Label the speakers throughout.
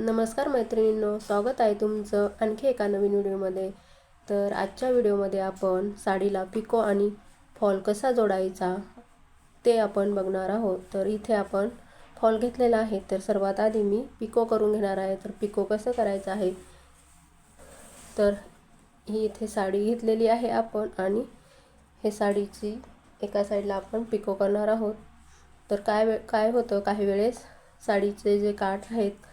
Speaker 1: नमस्कार मैत्रिणींनो स्वागत आहे तुमचं आणखी एका नवीन व्हिडिओमध्ये. तर आजच्या व्हिडिओमध्ये आपण साडीला पिको आणि फॉल कसा जोडायचा ते आपण बघणार आहोत. तर इथे आपण फॉल घेतलेला आहे. तर सर्वात आधी मी पिको करून घेणार आहे. तर पिको कसं करायचं आहे? तर ही इथे साडी घेतलेली आहे आपण आणि हे साडीची एका साईडला आपण पिको करणार आहोत. तर काय वे काय होतं? काही वेळेस साडीचे जे काठ आहेत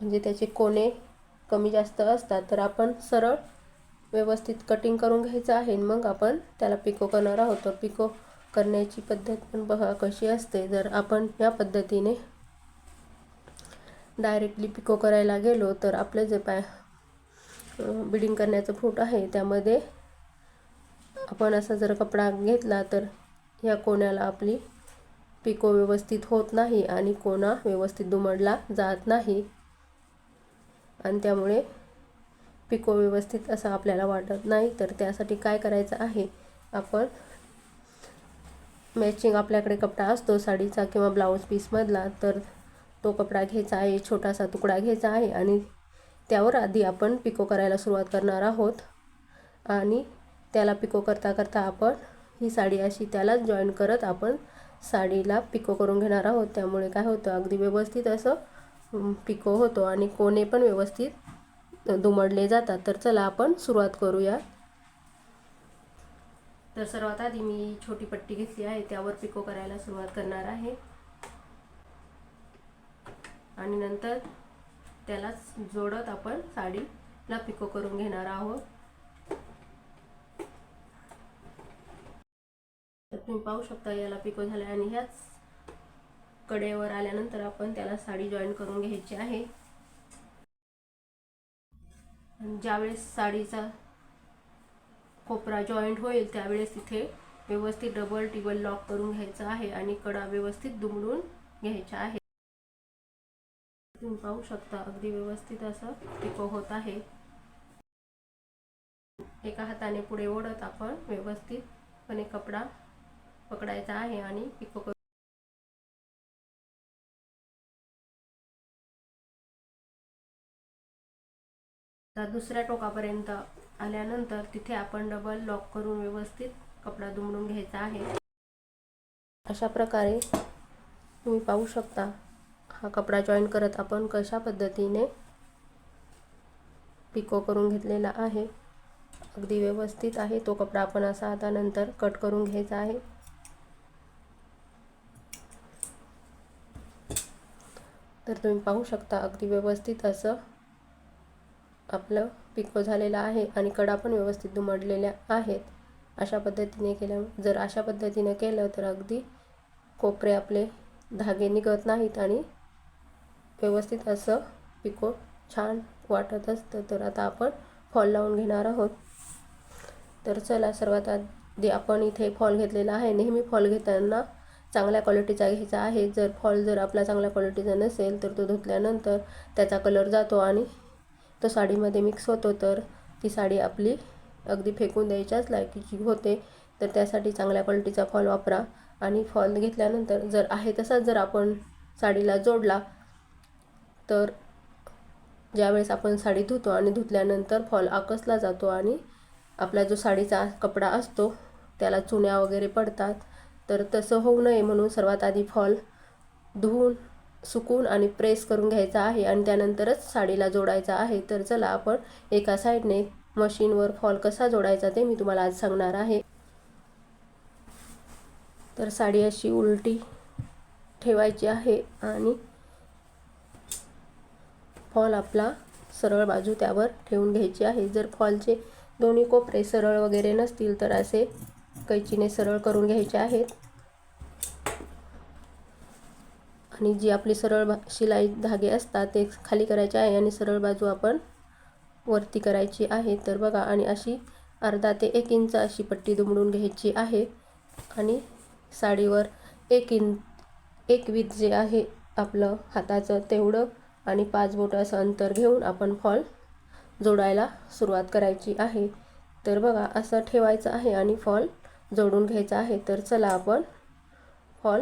Speaker 1: म्हणजे त्याचे कोणे कमी जास्त असतात तर आपण सरळ व्यवस्थित कटिंग करून घ्यायचं आहे मग आपण त्याला पिको करणार आहोत. तर पिको करण्याची पद्धत पण बघा कशी असते. जर आपण या पद्धतीने डायरेक्टली पिको करायला गेलो तर आपलं जे पाय बिडिंग करण्याचं फूट आहे त्यामध्ये आपण असा जर कपडा घेतला तर या कोण्याला आपली पिको व्यवस्थित होत नाही आणि कोणा व्यवस्थित दुमडला जात नाही. आणि त्यामुळे पिको व्यवस्थित असं आपल्याला वाटत नाही. तर त्यासाठी काय करायचं आहे? आपण मॅचिंग आपल्याकडे कपडा असतो साडीचा किंवा ब्लाऊज पीसमधला तर तो कपडा घ्यायचा आहे छोटासा तुकडा घ्यायचा आहे आणि त्यावर आधी आपण पिको करायला सुरुवात करणार आहोत. आणि त्याला पिको करता करता आपण ही साडी अशी त्यालाच जॉईन करत आपण साडीला पिको करून घेणार आहोत. त्यामुळे काय होतं? अगदी व्यवस्थित असं पिको होतो आणि कोणे पण व्यवस्थित दुमडले जातात. तर चला आपण सुरुवात करूया. तर सर्वात आधी मी छोटी पट्टी घेतली आहे. त्यावर पिको करायला सुरुवात करणार आहे. आणि नंतर त्यालाच जोडत आपण साडीला पिको करून घेणार आहोत. तर तुम्ही पाहू शकता याला पिको झाला आणि ह्याच कडेवर आल्यानंतर आपण त्याला साडी जॉईन करून घ्यायची आहे. ज्यावेळेस साडीचा कोपरा जॉईंट होईल त्यावेळेस तिथे व्यवस्थित डबल टिबल लॉक करून घ्यायचा आहे आणि कडा व्यवस्थित दुमडून घ्यायचा आहे. तुम्ही पाहू शकता अगदी व्यवस्थित असं टिको होत आहे. एका हाताने पुढे ओढत आपण व्यवस्थितपणे कपडा पकडायचा आहे आणि पिको तर दुसऱ्या टोकापर्यंत आल्यानंतर तिथे आपण डबल लॉक करून व्यवस्थित कपडा दुमडून घ्यायचा आहे. अशा प्रकारे तुम्ही पाहू शकता हा कपडा जॉईन करत आपण कशा पद्धतीने पिको करून घेतलेला आहे. अगदी व्यवस्थित आहे. तो कपडा आपण असा आता नंतर कट करून घ्यायचा आहे. तर तुम्ही पाहू शकता अगदी व्यवस्थित असं आपलं पिको झालेलं आहे आणि कडा पण व्यवस्थित दुमडलेल्या आहेत. अशा पद्धतीने केल्या जर अशा पद्धतीने केलं तर अगदी कोपरे आपले धागे निघत नाहीत आणि व्यवस्थित असं पिको छान वाटत असतं. तर आता आपण फॉल लावून घेणार आहोत. तर चला सर्वात आधी आपण इथे फॉल घेतलेला आहे. नेहमी फॉल घेताना चांगल्या क्वालिटीचा घ्यायचा आहे. जर फॉल जर आपला चांगल्या क्वालिटीचा नसेल तर तो धुतल्यानंतर त्याचा कलर जातो आणि तो साडीमध्ये मिक्स होतो तर ती साडी आपली अगदी फेकून द्यायच्याच लायकीची होते. तर त्यासाठी चांगल्या क्वालिटीचा फॉल वापरा. आणि फॉल घेतल्यानंतर जर आहे तसाच जर आपण साडीला जोडला तर ज्यावेळेस आपण साडी धुतो आणि धुतल्यानंतर फॉल आकसला जातो आणि आपला जो साडीचा कपडा असतो त्याला चुन्या वगैरे पडतात. तर तसं होऊ नये म्हणून सर्वात आधी फॉल धुवून सुकून आणि प्रेस करून घ्यायचा आहे आणि त्यानंतरच साडीला जोडायचा आहे. तर चला आपण एका साईडने मशीनवर फॉल कसा जोडायचा ते मी तुम्हाला आज सांगणार आहे. तर साडी अशी उलटी ठेवायची आहे आणि फॉल आपला सरळ बाजू त्यावर ठेवून घ्यायची आहे. जर फॉलचे दोन्ही कोपरे सरळ वगैरे नसतील तर असे कैचीने सरळ करून घ्यायचे आहेत. आणि जी आपली सरळ शिलाई धागे असतात ते खाली करायचे आहे आणि सरळ बाजू आपण वरती करायची आहे. तर बघा आणि अशी अर्धा ते एक इंच अशी पट्टी दुमडून घ्यायची आहे. आणि साडीवर एक इन एक वीत जे आहे आपलं हाताचं तेवढं आणि पाच बोट असं अंतर घेऊन आपण फॉल जोडायला सुरुवात करायची आहे. तर बघा असं ठेवायचं आहे आणि फॉल जोडून घ्यायचा आहे. तर चला आपण फॉल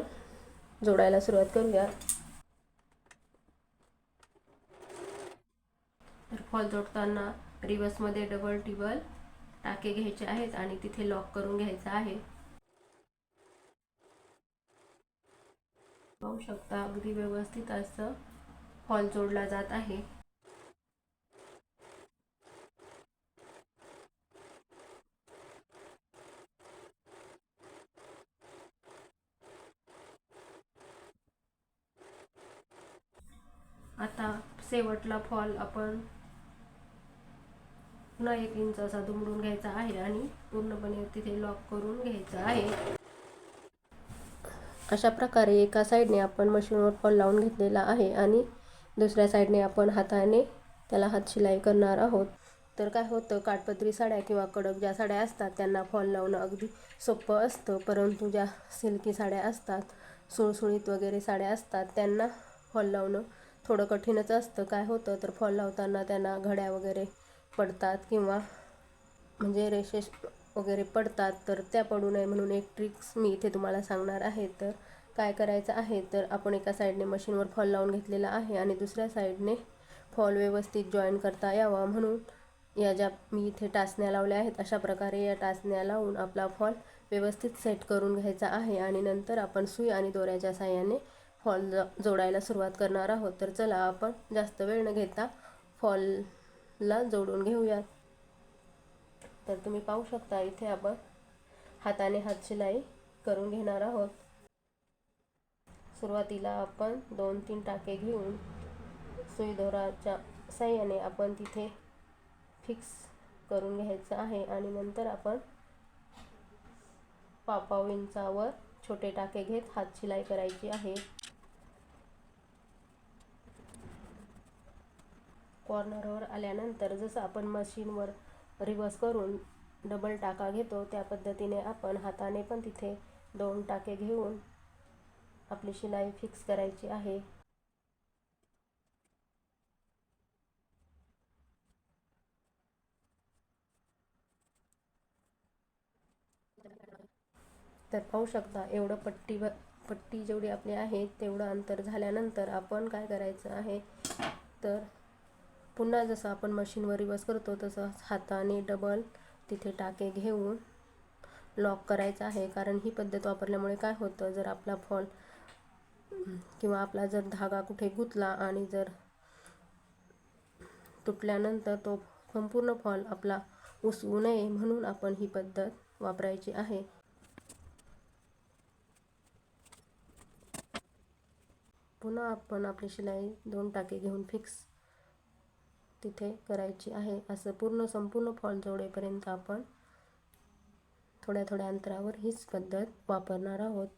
Speaker 1: जोडायला सुरुवात करूया. तर फॉल जोडताना रिवर्समध्ये डबल टिबल टाके घ्यायचे आहेत आणि तिथे लॉक करून घ्यायचं आहे. पाहू शकता अगदी व्यवस्थित असं फॉल जोडला जात आहे आता शेवटला फॉल आपण पुन्हा एक इंच असा दुमडून घ्यायचा आहे आणि पूर्णपणे तिथे लॉक करून घ्यायचं आहे. अशा प्रकारे एका साईडने आपण मशीनवर फॉल लावून घेतलेला आहे आणि दुसऱ्या साईडने आपण हाताने त्याला हात शिलाई करणार आहोत. तर काय होतं काठपत्री साड्या किंवा कडक ज्या साड्या असतात त्यांना फॉल लावणं अगदी सोपं असतं. परंतु ज्या सिल्की साड्या असतात सुळसुळीत वगैरे साड्या असतात त्यांना फॉल लावणं थोडं कठीणच असतं. काय होतं तर फॉल लावताना त्यांना घड्या वगैरे पडतात किंवा म्हणजे रेषेस वगैरे पडतात तर त्या पडू नये म्हणून एक ट्रिक्स मी इथे तुम्हाला सांगणार आहे. तर काय करायचं आहे तर आपण एका साईडने मशीनवर फॉल लावून घेतलेला आहे आणि दुसऱ्या साईडने फॉल व्यवस्थित जॉईन करता यावा म्हणून या ज्या मी इथे टाचण्या लावल्या आहेत अशा प्रकारे या टाचण्या लावून आपला फॉल व्यवस्थित सेट करून घ्यायचा आहे आणि नंतर आपण सुई आणि दोऱ्याच्या साह्याने फॉल जोडायला सुरुवात करणार आहोत. तर चला आपण जास्त वेळ न घेता फॉलला जोडून घेऊयात. तर तुम्ही पाहू शकता इथे आपण हाताने हात शिलाई करून घेणार आहोत. सुरुवातीला आपण दोन तीन टाके घेऊन सुई दोराच्या साह्याने आपण तिथे फिक्स करून घ्यायचं आहे आणि नंतर आपण पापाव इंचावर छोटे टाके घेत हात शिलाई करायची आहे. कॉर्नरवर आल्यानंतर जसं आपण मशीनवर रिवर्स करून डबल टाका घेतो त्या पद्धतीने आपण हाताने पण तिथे दोन टाके घेऊन आपली शिलाई फिक्स करायची आहे. तर पाहू शकता एवढं पट्टीवर पट्टी जेवढी आपली आहे तेवढं अंतर झाल्यानंतर आपण काय करायचं आहे? तर पुन्हा जसं आपण मशीनवर रिवर्स करतो तसं हाताने डबल तिथे टाके घेऊन लॉक करायचं आहे. कारण ही पद्धत वापरल्यामुळे काय होतं जर आपला फॉल किंवा आपला जर धागा कुठे गुंतला आणि जर तुटल्यानंतर तो संपूर्ण फॉल आपला उसवू नये म्हणून आपण ही पद्धत वापरायची आहे. पुन्हा आपण आपली शिलाई दोन टाके घेऊन फिक्स तिथे करायची आहे. असं पूर्ण संपूर्ण फॉल जोडेपर्यंत आपण थोड्या थोड्या अंतरावर हीच पद्धत वापरणार आहोत.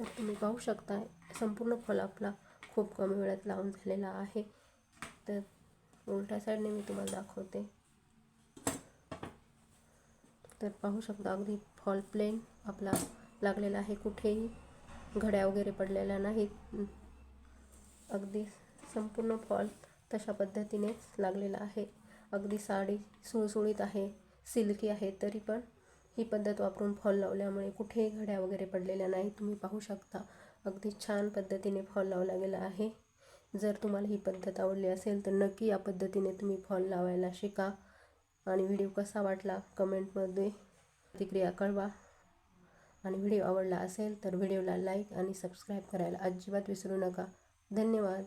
Speaker 1: तर तुम्ही पाहू शकता, संपूर्ण फळ आपला खूप कमी वेळात लावून झालेला आहे. तर उलट्या साईडने मी तुम्हाला दाखवते. तर पाहू शकता, अगदी फॉल प्लेन आपला लागलेला आहे. कुठेही घड्या वगैरे पडलेल्या नाहीत. अगदी संपूर्ण फॉल तशा पद्धतीनेच लागलेला आहे. अगदी साडी सुळसुळीत आहे सिल्की आहे, तरी पण ही पद्धत वापरून फॉल लावल्यामुळे कुठेही घड्या वगैरे पडलेल्या नाही तुम्ही पाहू शकता. अगदी छान पद्धतीने फॉल लावला गेला आहे. जर तुम्हाला ही पद्धत आवडली असेल तर नक्की या पद्धतीने तुम्ही फॉल लावायला शिका. आणि व्हिडिओ कसा वाटला कमेंटमध्ये प्रतिक्रिया कळवा. आणि व्हिडिओ आवडला असेल तर व्हिडिओला लाईक आणि सबस्क्राईब करायला अजिबात विसरू नका. धन्यवाद.